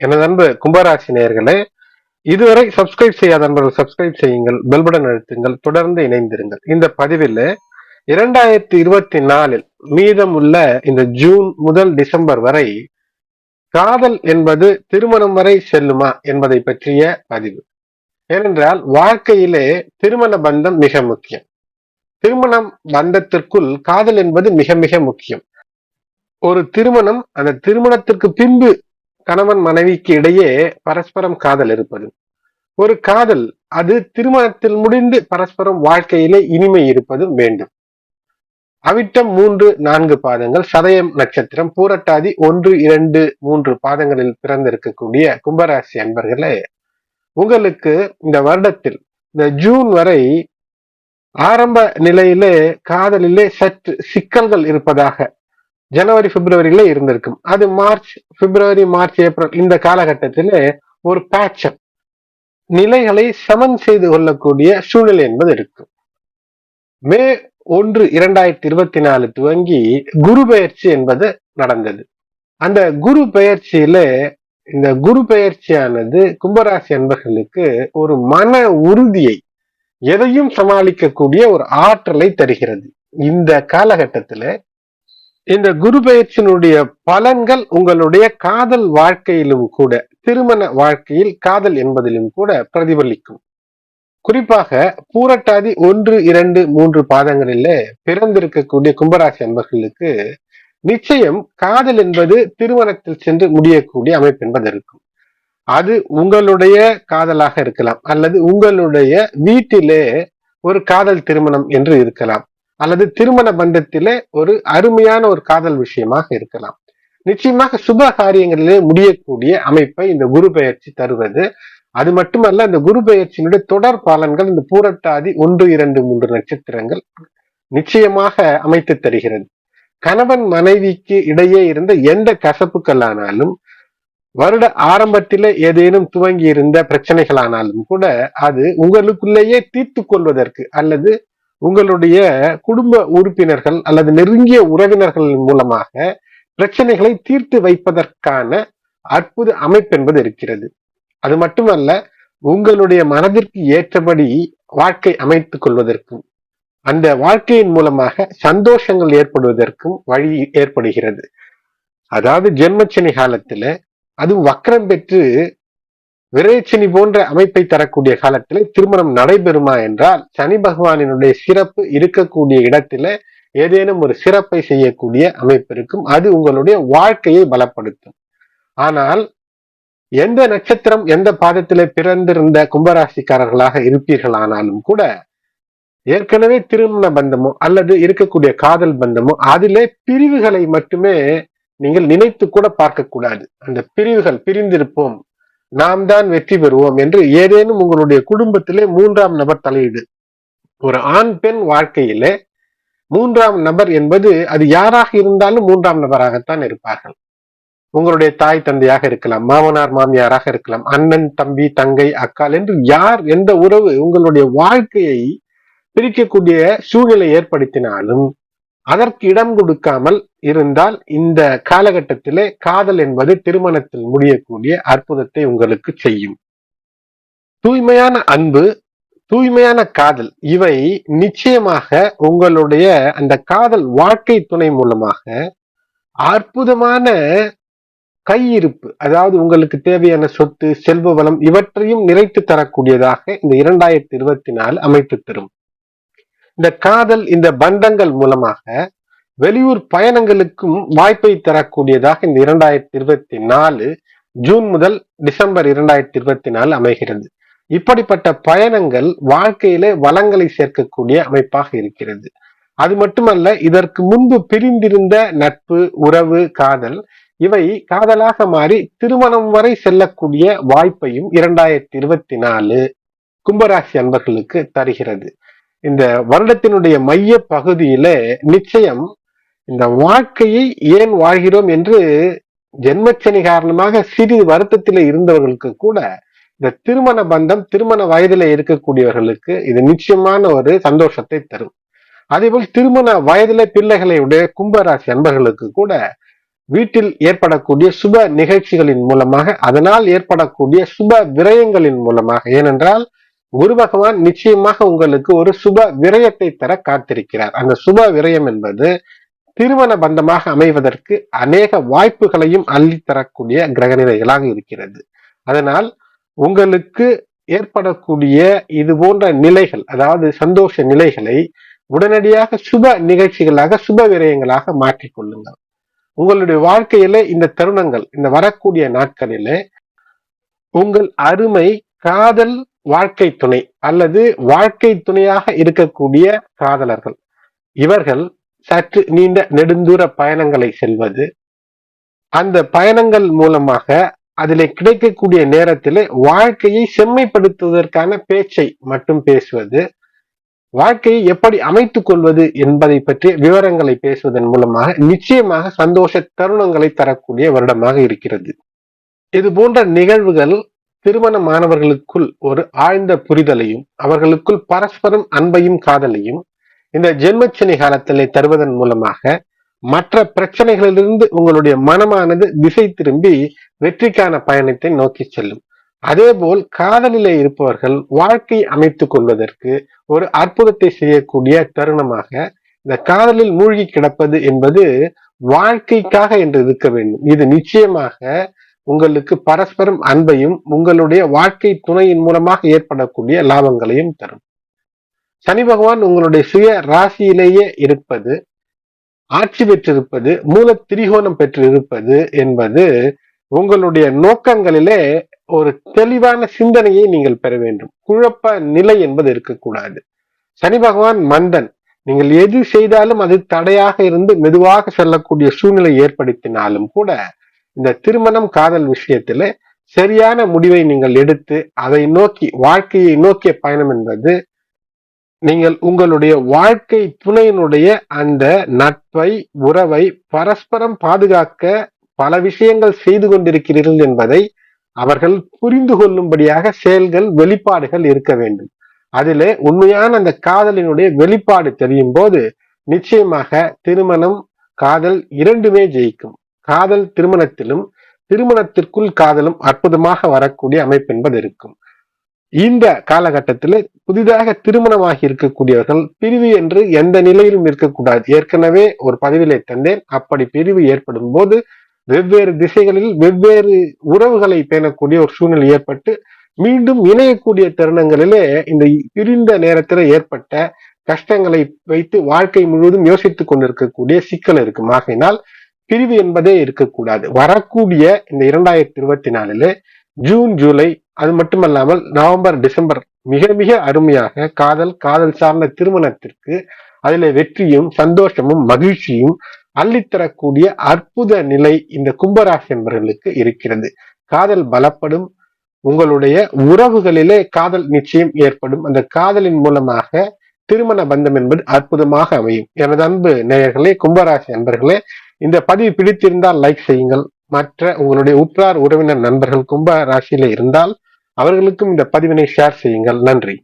எனது அன்பு கும்பராசி நேயர்களே இதுவரை சப்ஸ்கிரைப் செய்யாத நண்பர்கள் சப்ஸ்கிரைப் செய்யுங்கள் பெல்படன் அழுத்துங்கள் தொடர்ந்து இணைந்திருங்கள். இந்த பதிவில் இரண்டாயிரத்தி இருபத்தி நாலில் மீதம் உள்ள இந்த ஜூன் முதல் டிசம்பர் வரை காதல் என்பது திருமணம் வரை செல்லுமா என்பதை பற்றிய பதிவு. ஏனென்றால் வாழ்க்கையிலே திருமண பந்தம் மிக முக்கியம். திருமணம் பந்தத்திற்குள் காதல் என்பது மிக மிக முக்கியம். ஒரு திருமணம் அந்த திருமணத்திற்கு பின்பு கணவன் மனைவிக்கு இடையே பரஸ்பரம் காதல் இருப்பது. ஒரு காதல் அது திருமணத்தில் முடிந்து பரஸ்பரம் வாழ்க்கையிலே இனிமை இருப்பது வேண்டும். அவிட்டம் மூன்று நான்கு பாதங்கள் சதயம் நட்சத்திரம் பூரட்டாதி ஒன்று இரண்டு மூன்று பாதங்களில் பிறந்திருக்கக்கூடிய கும்பராசி அன்பர்களே உங்களுக்கு இந்த வருடத்தில் இந்த ஜூன் வரை ஆரம்ப நிலையிலே காதலிலே சற்று சிக்கல்கள் இருப்பதாக ஜனவரி பிப்ரவரியில இருந்திருக்கும். அது மார்ச் பிப்ரவரி மார்ச் ஏப்ரல் இந்த காலகட்டத்தில் ஒரு பேட்சப் நிலைகளை சமன் செய்து கொள்ளக்கூடிய சூழ்நிலை என்பது இருக்கும் மே ஒன்று இரண்டாயிரத்தி இருபத்தி நாலு துவங்கி குரு பெயர்ச்சி என்பது நடந்தது. அந்த குரு பெயர்ச்சியில இந்த குரு பெயர்ச்சியானது கும்பராசி அன்பர்களுக்கு ஒரு மன உறுதியை எதையும் சமாளிக்கக்கூடிய ஒரு ஆற்றலை தருகிறது. இந்த காலகட்டத்துல இந்த குரு பெயர்ச்சியினுடைய பலன்கள் உங்களுடைய காதல் வாழ்க்கையிலும் கூட திருமண வாழ்க்கையில் காதல் என்பதிலும் கூட பிரதிபலிக்கும். குறிப்பாக பூரட்டாதி ஒன்று இரண்டு மூன்று பாதங்களிலே பிறந்திருக்கக்கூடிய கும்பராசி அன்பர்களுக்கு நிச்சயம் காதல் என்பது திருமணத்தில் சென்று முடியக்கூடிய அமைப்பு என்பது இருக்கும். அது உங்களுடைய காதலாக இருக்கலாம் அல்லது உங்களுடைய வீட்டிலே ஒரு காதல் திருமணம் என்று இருக்கலாம். அல்லது திருமண பந்தத்திலே ஒரு அருமையான ஒரு காதல் விஷயமாக இருக்கலாம். நிச்சயமாக சுப காரியங்களிலே முடியக்கூடிய அமைப்பை இந்த குரு பெயர்ச்சி தருவது. அது மட்டுமல்ல இந்த குரு பெயர்ச்சியினுடைய தொடர் பாலன்கள் இந்த பூரட்டாதி ஒன்று இரண்டு மூன்று நட்சத்திரங்கள் நிச்சயமாக அமைத்து தருகிறது. கணவன் மனைவிக்கு இடையே இருந்த எந்த கசப்புக்களானாலும் வருட ஆரம்பத்தில ஏதேனும் துவங்கி இருந்த பிரச்சனைகளானாலும் கூட அது உங்களுக்குள்ளேயே தீர்த்து கொள்வதற்கு அல்லது உங்களுடைய குடும்ப உறுப்பினர்கள் அல்லது நெருங்கிய உறவினர்கள் மூலமாக பிரச்சனைகளை தீர்த்து வைப்பதற்கான அற்புத அமைப்பு என்பது இருக்கிறது. அது மட்டுமல்ல உங்களுடைய மனதிற்கு ஏற்றபடி வாழ்க்கை அமைத்துக் கொள்வதற்கும் அந்த வாழ்க்கையின் மூலமாக சந்தோஷங்கள் ஏற்படுவதற்கும் வழி ஏற்படுகிறது. அதாவது ஜென்மச்சனி காலத்துல அது வக்கரம் பெற்று விரைச்சனி போன்ற அமைப்பை தரக்கூடிய காலத்தில் திருமணம் நடைபெறுமா என்றால் சனி பகவானினுடைய சிறப்பு இருக்கக்கூடிய இடத்துல ஏதேனும் ஒரு சிறப்பை செய்யக்கூடிய அமைப்பு இருக்கும். அது உங்களுடைய வாழ்க்கையை பலப்படுத்தும். ஆனால் எந்த நட்சத்திரம் எந்த பாதத்திலே பிறந்திருந்த கும்பராசிக்காரர்களாக இருப்பீர்களானாலும் கூட ஏற்கனவே திருமண பந்தமோ அல்லது இருக்கக்கூடிய காதல் பந்தமோ அதிலே பிரிவுகளை மட்டுமே நீங்கள் நினைத்து கூட பார்க்க கூடாது அந்த பிரிவுகள் பிரிந்திருப்போம். நாம் தான் வெற்றி பெறுவோம் என்று ஏதேனும் உங்களுடைய குடும்பத்திலே மூன்றாம் நபர் தலையீடு. ஒரு ஆண் பெண் வாழ்க்கையிலே மூன்றாம் நபர் என்பது அது யாராக இருந்தாலும் மூன்றாம் நபராகத்தான் இருப்பார்கள். உங்களுடைய தாய் தந்தையாக இருக்கலாம் மாமனார் மாமியாராக இருக்கலாம் அண்ணன் தம்பி தங்கை அக்கால் என்று யார் எந்த உறவு உங்களுடைய வாழ்க்கையை பிரிக்கக்கூடிய சூழ்நிலை ஏற்படுத்தினாலும் அதற்கு இடம் கொடுக்காமல் இருந்தால் இந்த காலகட்டத்திலே காதல் என்பது திருமணத்தில் முடியக்கூடிய அற்புதத்தை உங்களுக்கு செய்யும். தூய்மையான அன்பு தூய்மையான காதல் இவை நிச்சயமாக உங்களுடைய அந்த காதல் வாழ்க்கை துணை மூலமாக அற்புதமான கையிருப்பு அதாவது உங்களுக்கு தேவையான சொத்து செல்வ வளம் இவற்றையும் நிறைத்து தரக்கூடியதாக இந்த இரண்டாயிரத்தி இருபத்தி நாலு அமைத்து தரும். இந்த காதல் இந்த பந்தங்கள் மூலமாக வெளியூர் பயணங்களுக்கும் வாய்ப்பை தரக்கூடியதாக இந்த இரண்டாயிரத்தி இருபத்தி நாலு ஜூன் முதல் டிசம்பர் இரண்டாயிரத்தி இருபத்தி நாலு அமைகிறது. இப்படிப்பட்ட பயணங்கள் வாழ்க்கையிலே வளங்களை சேர்க்கக்கூடிய அமைப்பாக இருக்கிறது. அது மட்டுமல்ல இதற்கு முன்பு பிரிந்திருந்த நட்பு உறவு காதல் இவை காதலாக மாறி திருமணம் வரை செல்லக்கூடிய வாய்ப்பையும் இரண்டாயிரத்தி இருபத்தி நாலு கும்பராசி அன்பர்களுக்கு தருகிறது. இந்த வருடத்தினுடைய மைய பகுதியில நிச்சயம் இந்த வாழ்க்கையை ஏன் வாழ்கிறோம் என்று ஜென்மச்சனி காரணமாக சிறிது வருத்தத்திலே இருந்தவர்களுக்கு கூட இந்த திருமண பந்தம் திருமண வயதில இருக்கக்கூடியவர்களுக்கு இது நிச்சயமான ஒரு சந்தோஷத்தை தரும். அதேபோல் திருமண வயதில பிள்ளைகளை உடைய கும்பராசி அன்பர்களுக்கு கூட வீட்டில் ஏற்படக்கூடிய சுப நிகழ்ச்சிகளின் மூலமாக அதனால் ஏற்படக்கூடிய சுப விரயங்களின் மூலமாக ஏனென்றால் குரு பகவான் நிச்சயமாக உங்களுக்கு ஒரு சுப விரயத்தை தர காத்திருக்கிறார். அந்த சுப விரயம் என்பது திருமண பந்தமாக அமைவதற்கு அநேக வாய்ப்புகளையும் அள்ளித்தரக்கூடிய கிரகநிலைகளாக இருக்கிறது. அதனால் உங்களுக்கு ஏற்படக்கூடிய இது போன்ற நிலைகள் அதாவது சந்தோஷ நிலைகளை உடனடியாக சுப நிகழ்ச்சிகளாக சுப விரயங்களாக மாற்றிக்கொள்ளுங்கள் உங்களுடைய வாழ்க்கையில இந்த தருணங்கள் இந்த வரக்கூடிய நாட்களிலே உங்கள் அருமை காதல் வாழ்க்கை துணை அல்லது வாழ்க்கை துணையாக இருக்கக்கூடிய காதலர்கள். இவர்கள் சற்று நீண்ட நெடுந்தூர பயணங்களை செல்வது. அந்த பயணங்கள் மூலமாக அதிலே கிடைக்கக்கூடிய நேரத்தில் வாழ்க்கையை செம்மைப்படுத்துவதற்கான பேச்சை மட்டும் பேசுவது வாழ்க்கையை எப்படி அமைத்துக் கொள்வது என்பதை பற்றிய விவரங்களை பேசுவதன் மூலமாக நிச்சயமாக சந்தோஷ தருணங்களை தரக்கூடிய வருடமாக இருக்கிறது. இது போன்ற நிகழ்வுகள் திருமண மாணவர்களுக்குள் ஒரு ஆழ்ந்த புரிதலையும் அவர்களுக்குள் பரஸ்பரம் அன்பையும் காதலையும் இந்த ஜென்மச்சனி காலத்திலே தருவதன் மூலமாக மற்ற பிரச்சனைகளிலிருந்து உங்களுடைய மனமானது திசை திரும்பி வெற்றிக்கான பயணத்தை நோக்கி செல்லும். அதேபோல் காதலிலே இருப்பவர்கள் வாழ்க்கை அமைத்துக் கொள்வதற்கு ஒரு அற்புதத்தை செய்யக்கூடிய தருணமாக இந்த காதலில் மூழ்கி கிடப்பது என்பது வாழ்க்கைக்காக என்று இருக்க வேண்டும். இது நிச்சயமாக உங்களுக்கு பரஸ்பரம் அன்பையும் உங்களுடைய வாழ்க்கை துணையின் மூலமாக ஏற்படக்கூடிய லாபங்களையும் தரும். சனி பகவான் உங்களுடைய சுய ராசியிலேயே இருப்பது ஆட்சி பெற்றிருப்பது மூல திரிகோணம் பெற்று இருப்பது என்பது உங்களுடைய நோக்கங்களிலே ஒரு தெளிவான சிந்தனையை நீங்கள் பெற வேண்டும். குழப்ப நிலை என்பது இருக்கக்கூடாது. சனி பகவான் மந்தன். நீங்கள் எது செய்தாலும் அது தடையாக இருந்து மெதுவாக செல்லக்கூடிய சூழ்நிலை ஏற்படுத்தினாலும் கூட இந்த திருமணம் காதல் விஷயத்துல சரியான முடிவை நீங்கள் எடுத்து அதை நோக்கி வாழ்க்கையை நோக்கிய பயணம் என்பது நீங்கள் உங்களுடைய வாழ்க்கை துணையினுடைய அந்த நட்பை உறவை பரஸ்பரம் பாதுகாக்க பல விஷயங்கள் செய்து கொண்டிருக்கிறீர்கள் என்பதை அவர்கள் புரிந்து கொள்ளும்படியாக செயல்கள் வெளிப்பாடுகள் இருக்க வேண்டும். அதிலே உண்மையான அந்த காதலினுடைய வெளிப்பாடு தெரியும் போது நிச்சயமாக திருமணம் காதல் இரண்டுமே ஜெயிக்கும். காதல் திருமணத்திலும் திருமணத்திற்குள் காதலும் அற்புதமாக வரக்கூடிய அமைப்பு என்பது இருக்கும். இந்த காலகட்டத்தில் புதிதாக திருமணமாகி இருக்கக்கூடியவர்கள் பிரிவு என்று எந்த நிலையிலும் இருக்கக்கூடாது ஏற்கனவே ஒரு பதிவிலை தந்தேன். அப்படி பிரிவு ஏற்படும் போது வெவ்வேறு திசைகளில் வெவ்வேறு உறவுகளை பேணக்கூடிய ஒரு சூழ்நிலை ஏற்பட்டு மீண்டும் இணையக்கூடிய தருணங்களிலே இந்த பிரிந்த நேரத்தில் ஏற்பட்ட கஷ்டங்களை வைத்து வாழ்க்கை முழுவதும் யோசித்துக் கொண்டிருக்கக்கூடிய சிக்கல் இருக்கும். ஆகையினால் பிரிவு என்பதே இருக்கக்கூடாது. வரக்கூடிய இந்த இரண்டாயிரத்தி இருபத்தி நாலுல ஜூன் ஜூலை அது மட்டுமல்லாமல் நவம்பர் டிசம்பர் மிக மிக அருமையாக காதல் காதல் சார்ந்த திருமணத்திற்கு அதில் வெற்றியும் சந்தோஷமும் மகிழ்ச்சியும் அள்ளித்தரக்கூடிய அற்புத நிலை இந்த கும்பராசி என்பவர்களுக்கு இருக்கிறது. காதல் பலப்படும் உங்களுடைய உறவுகளிலே காதல் நிச்சயம் ஏற்படும். அந்த காதலின் மூலமாக திருமண பந்தம் என்பது அற்புதமாக அமையும். எனது அன்பு நேயர்களே கும்பராசி அன்பர்களே இந்த பதிவு பிடித்திருந்தால் லைக் செய்யுங்கள். மற்ற உங்களுடைய உற்றார் உறவினர் நண்பர்கள் கும்ப ராசியில இருந்தால் அவர்களுக்கும் இந்த பதிவினை ஷேர் செய்யுங்கள். நன்றி.